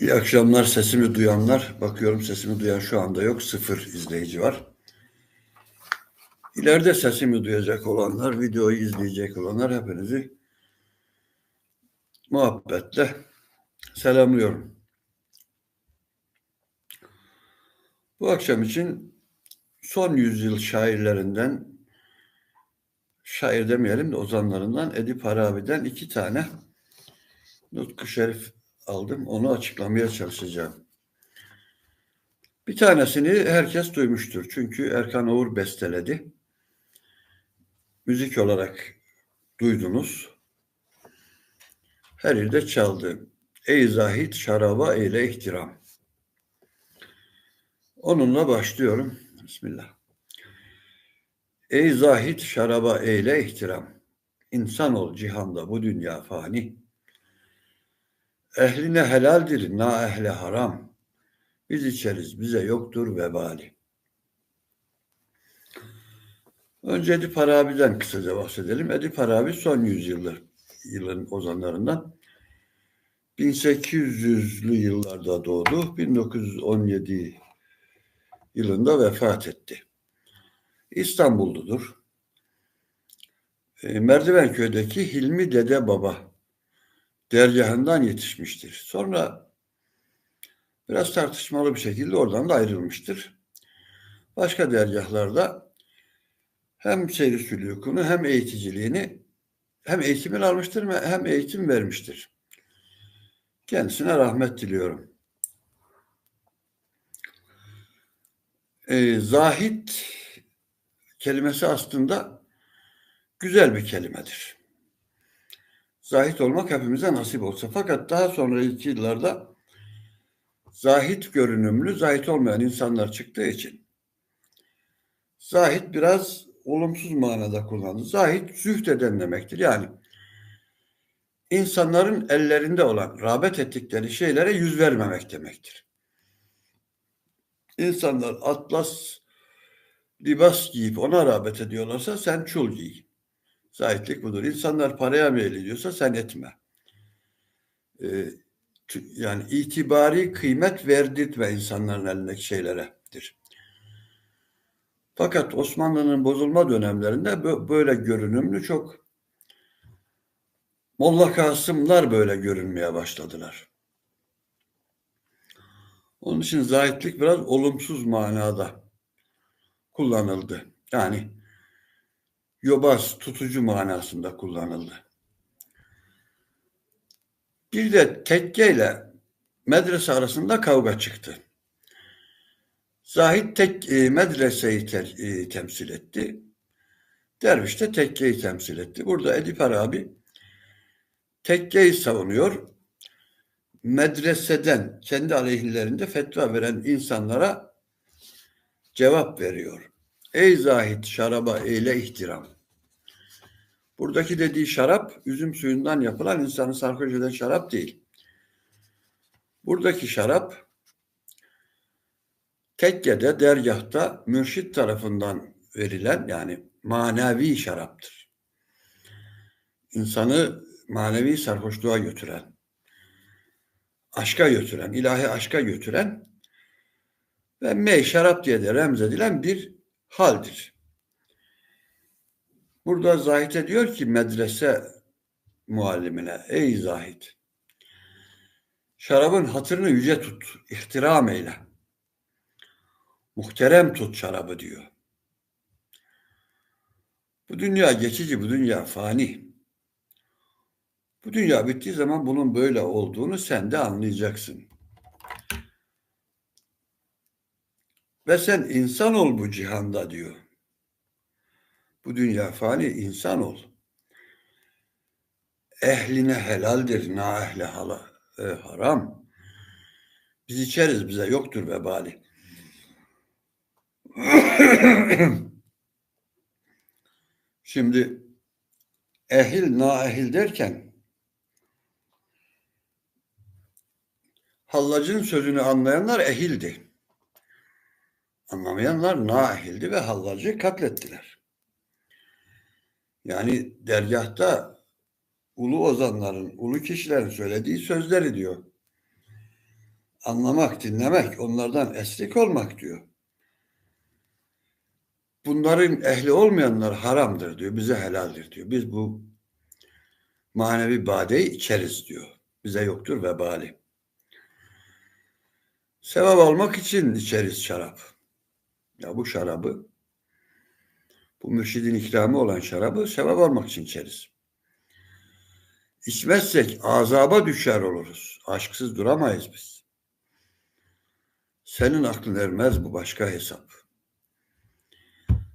İyi akşamlar sesimi duyanlar. Bakıyorum sesimi duyan şu anda yok. Sıfır izleyici var. İleride sesimi duyacak olanlar, videoyu izleyecek olanlar hepinizi muhabbetle selamlıyorum. Bu akşam için son yüzyıl şairlerinden, şair demeyelim de ozanlarından Edip Arabi'den iki tane Nutku Şerif aldım. Onu açıklamaya çalışacağım. Bir tanesini herkes duymuştur. Çünkü Erkan Oğur besteledi. Müzik olarak duydunuz. Her ilde çaldı. Ey zahit şaraba eyle ihtiram. Onunla başlıyorum. Bismillah. Ey zahit şaraba eyle ihtiram. İnsan ol cihanda bu dünya fani. Ehline helaldir, na ehle haram. Biz içeriz, bize yoktur vebali. Önce Edip Arabi'den kısaca bahsedelim. Edip Arabi son yüzyıllar, yılın ozanlarından. 1800'lü yıllarda doğdu. 1917 yılında vefat etti. İstanbulludur. E, Merdivenköy'deki Hilmi Dede Baba dergahından yetişmiştir. Sonra biraz tartışmalı bir şekilde oradan da ayrılmıştır. Başka dergahlarda hem seyri sülükünü hem eğiticiliğini hem eğitimini almıştır hem eğitim vermiştir. Kendisine rahmet diliyorum. Ee, zahit kelimesi aslında güzel bir kelimedir. Zahit olmak hepimize nasip olsa. Fakat daha sonraki yıllarda zahit görünümlü, zahit olmayan insanlar çıktığı için zahit biraz olumsuz manada kullanılır. Zahit zühd eden demektir. Yani insanların ellerinde olan, rağbet ettikleri şeylere yüz vermemek demektir. İnsanlar atlas libas giyip ona rağbet ediyorlarsa sen çul giy. Zahitlik budur. İnsanlar paraya meylediyorsa sen etme. Ee, yani itibari kıymet verdirtme insanların elindeki şeyleredir. Fakat Osmanlı'nın bozulma dönemlerinde böyle görünümlü çok Molla Kasımlar böyle görünmeye başladılar. Onun için zahitlik biraz olumsuz manada kullanıldı. Yani yobaz, tutucu manasında kullanıldı. Bir de tekke ile medrese arasında kavga çıktı. Zahid tek e, medreseyi te, e, temsil etti. Derviş de tekkeyi temsil etti. Burada Edip Arabi tekkeyi savunuyor. Medreseden kendi aleyhlerinde fetva veren insanlara cevap veriyor. Ey zahit şaraba eyle ihtiram. Buradaki dediği şarap üzüm suyundan yapılan insanı sarhoş eden şarap değil. Buradaki şarap tekkede, dergahta mürşit tarafından verilen yani manevi şaraptır. İnsanı manevi sarhoşluğa götüren, aşka götüren, ilahi aşka götüren ve mey şarap diye de remzedilen bir haldir. Burada Zahit'e diyor ki medrese muallimine ey Zahit şarabın hatırını yüce tut, ihtiram eyle. Muhterem tut şarabı diyor. Bu dünya geçici, bu dünya fani. Bu dünya bittiği zaman bunun böyle olduğunu sen de anlayacaksın. Ve sen insan ol bu cihanda diyor. Bu dünya fani insan ol. Ehline helaldir, na ehli hala, e, haram. Biz içeriz, bize yoktur vebali. Şimdi ehil, na ehil derken Hallacın sözünü anlayanlar ehildi. Anlamayanlar na ehildi ve hallacı katlettiler. Yani dergahta ulu ozanların, ulu kişilerin söylediği sözleri diyor. anlamak, dinlemek, onlardan eslik olmak diyor. Bunların ehli olmayanlar haramdır diyor, bize helaldir diyor. Biz bu manevi badeyi içeriz diyor. Bize yoktur vebali. Sevap almak için içeriz şarap. Ya bu şarabı, bu mürşidin ikramı olan şarabı sevap almak için içeriz. İçmezsek azaba düşer oluruz. Aşksız duramayız biz. Senin aklın ermez bu başka hesap.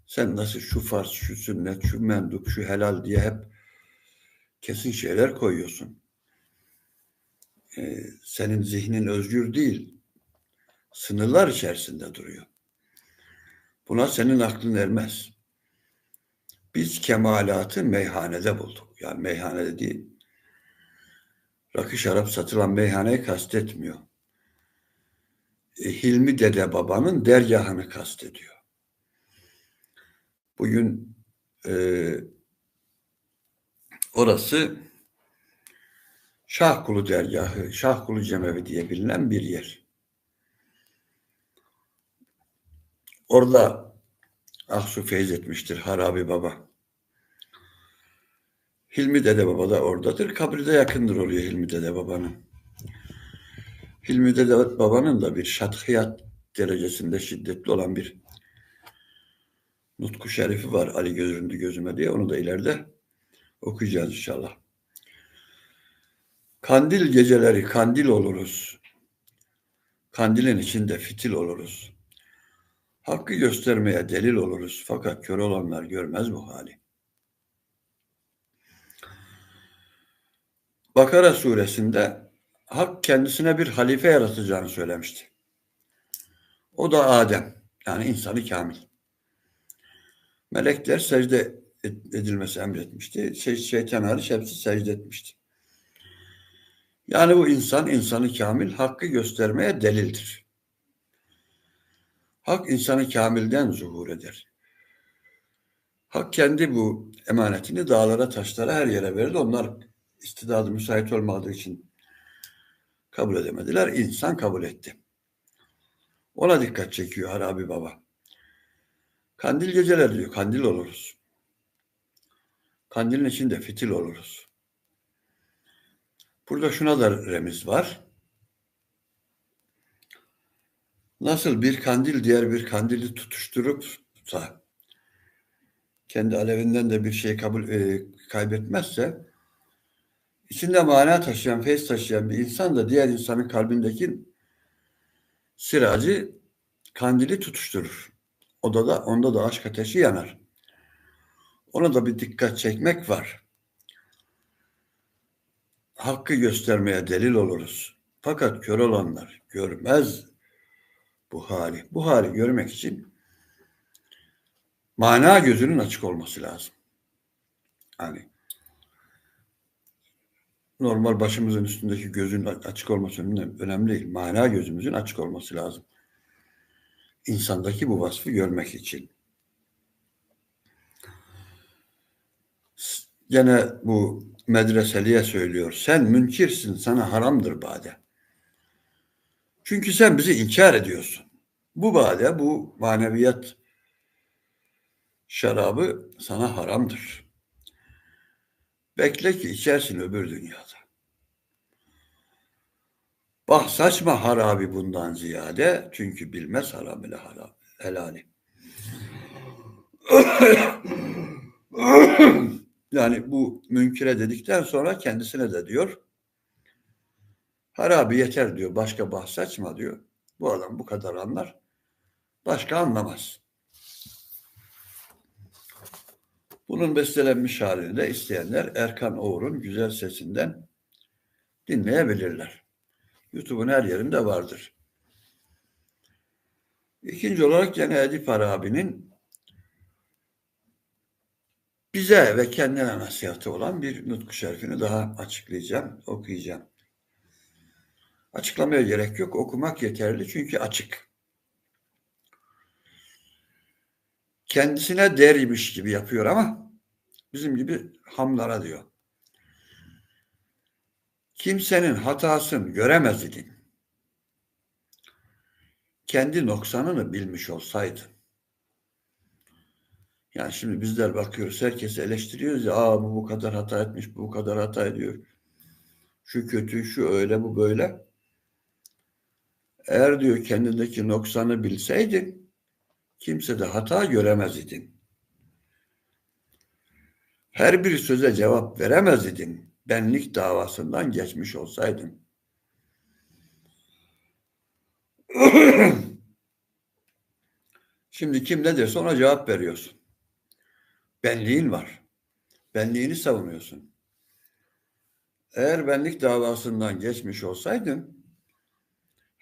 Sen nasıl şu farz, şu sünnet, şu mendup, şu helal diye hep kesin şeyler koyuyorsun. Ee, senin zihnin özgür değil. Sınırlar içerisinde duruyor. Buna senin aklın ermez. Biz kemalatı meyhanede bulduk. Yani meyhanede değil. Rakı şarap satılan meyhaneyi kastetmiyor. E, Hilmi Dede Baba'nın dergahını kastediyor. Bugün e, orası Şahkulu dergahı, Şahkulu Cemevi diye bilinen bir yer. Orada Aksu feyz etmiştir Harabi Baba. Hilmi Dede Baba da oradadır. Kabri de yakındır oluyor Hilmi Dede Baba'nın. Hilmi Dede Baba'nın da bir şathiyat derecesinde şiddetli olan bir nutku şerifi var Ali gözündü gözüme diye. Onu da ileride okuyacağız inşallah. Kandil geceleri kandil oluruz. Kandilin içinde fitil oluruz. Hakkı göstermeye delil oluruz. Fakat kör olanlar görmez bu hali. Bakara suresinde Hak kendisine bir halife yaratacağını söylemişti. O da Adem. Yani insanı kamil. Melekler secde edilmesi emretmişti. Şey, şeytan hariç hepsi secde etmişti. Yani bu insan, insanı kamil, hakkı göstermeye delildir. Hak insanı kamilden zuhur eder. Hak kendi bu emanetini dağlara, taşlara, her yere verdi. Onlar istidadı müsait olmadığı için kabul edemediler. İnsan kabul etti. Ona dikkat çekiyor Harabi Baba. Kandil geceler diyor. Kandil oluruz. Kandilin içinde fitil oluruz. Burada şuna da remiz var. Nasıl bir kandil diğer bir kandili tutuşturup da kendi alevinden de bir şey kabul e, kaybetmezse içinde mana taşıyan, feyz taşıyan bir insan da diğer insanın kalbindeki siracı kandili tutuşturur. Onda da, onda da aşk ateşi yanar. Ona da bir dikkat çekmek var. Hakkı göstermeye delil oluruz. Fakat kör olanlar görmez bu hali. Bu hali görmek için mana gözünün açık olması lazım. Hani normal başımızın üstündeki gözün açık olması önemli değil. Mana gözümüzün açık olması lazım. İnsandaki bu vasfı görmek için. Gene bu medreseliye söylüyor. Sen münkirsin, sana haramdır bade. Çünkü sen bizi inkar ediyorsun. Bu bade, bu maneviyat şarabı sana haramdır. Bekle ki içersin öbür dünyada. Bak saçma harabi bundan ziyade çünkü bilmez haram ile haram, helali. yani bu münkire dedikten sonra kendisine de diyor harabi yeter diyor başka bahs saçma diyor. Bu adam bu kadar anlar. Başka anlamaz. Bunun bestelenmiş halini de isteyenler Erkan Oğur'un güzel sesinden dinleyebilirler. YouTube'un her yerinde vardır. İkinci olarak gene Edip Arabi'nin bize ve kendine nasihatı olan bir nutku şerifini daha açıklayacağım, okuyacağım. Açıklamaya gerek yok, okumak yeterli çünkü açık. Kendisine dermiş gibi yapıyor ama bizim gibi hamlara diyor. Kimsenin hatasını göremez idin. kendi noksanını bilmiş olsaydı. Yani şimdi bizler bakıyoruz, herkesi eleştiriyoruz ya, Aa, bu bu kadar hata etmiş, bu bu kadar hata ediyor. Şu kötü, şu öyle, bu böyle. Eğer diyor kendindeki noksanı bilseydin, kimse de hata göremez idin. Her bir söze cevap veremez idin. Benlik davasından geçmiş olsaydın. Şimdi kim ne derse ona cevap veriyorsun. Benliğin var. Benliğini savunuyorsun. Eğer benlik davasından geçmiş olsaydın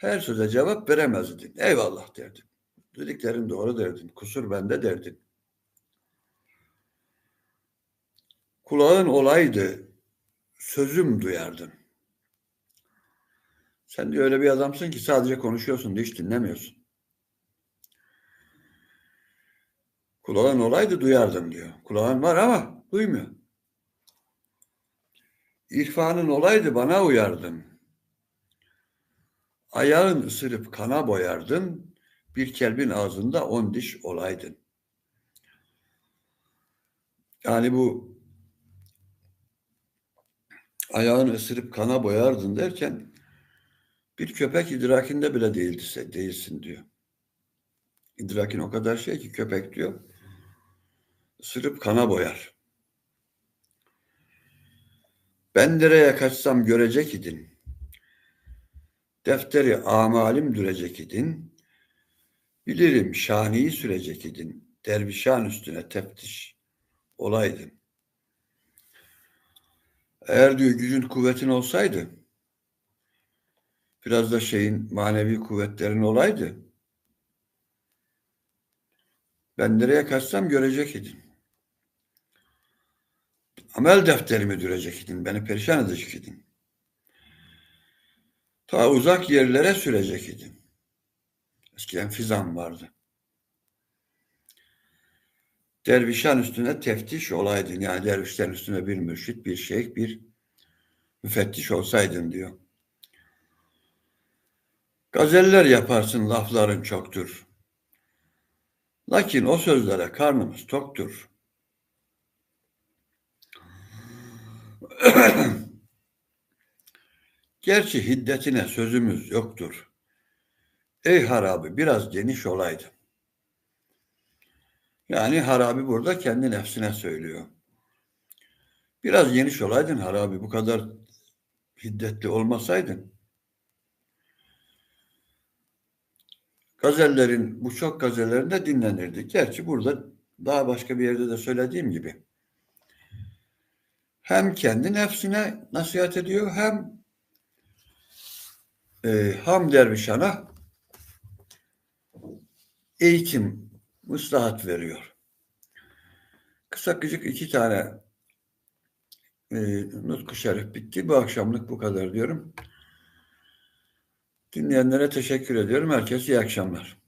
her söze cevap veremezdin. Eyvallah derdin. Dediklerin doğru derdin. Kusur bende derdin. Kulağın olaydı, sözüm duyardın. Sen de öyle bir adamsın ki sadece konuşuyorsun, hiç dinlemiyorsun. Kulağın olaydı duyardım diyor. Kulağın var ama duymuyor. İrfanın olaydı bana uyardın. Ayağın ısırıp kana boyardın. Bir kelbin ağzında on diş olaydın. Yani bu ayağını ısırıp kana boyardın derken bir köpek idrakinde bile değilse değilsin diyor. İdrakin o kadar şey ki köpek diyor. Isırıp kana boyar. Ben nereye kaçsam görecek idin. Defteri amalim dürecek idin. Bilirim şaniyi sürecek idin. Dervişan üstüne teftiş olaydın. Eğer diyor gücün kuvvetin olsaydı, biraz da şeyin manevi kuvvetlerin olaydı, ben nereye kaçsam görecek idin. Amel defterimi dürecek idin, beni perişan edecek idin. Ta uzak yerlere sürecek idin. Eskiden fizan vardı. Dervişan üstüne teftiş olaydın. Yani dervişlerin üstüne bir mürşit, bir şeyh, bir müfettiş olsaydın diyor. Gazeller yaparsın lafların çoktur. Lakin o sözlere karnımız toktur. Gerçi hiddetine sözümüz yoktur. Ey harabi biraz geniş olaydı. Yani harabi burada kendi nefsine söylüyor. Biraz geniş olaydın harabi bu kadar hiddetli olmasaydın. Gazellerin, bu çok gazellerinde dinlenirdi. Gerçi burada daha başka bir yerde de söylediğim gibi. Hem kendi nefsine nasihat ediyor hem e, Ham Dervişan'a eğitim, muslahat veriyor. Kısa küçük iki tane e, nutku şerif bitti. Bu akşamlık bu kadar diyorum. Dinleyenlere teşekkür ediyorum. Herkese iyi akşamlar.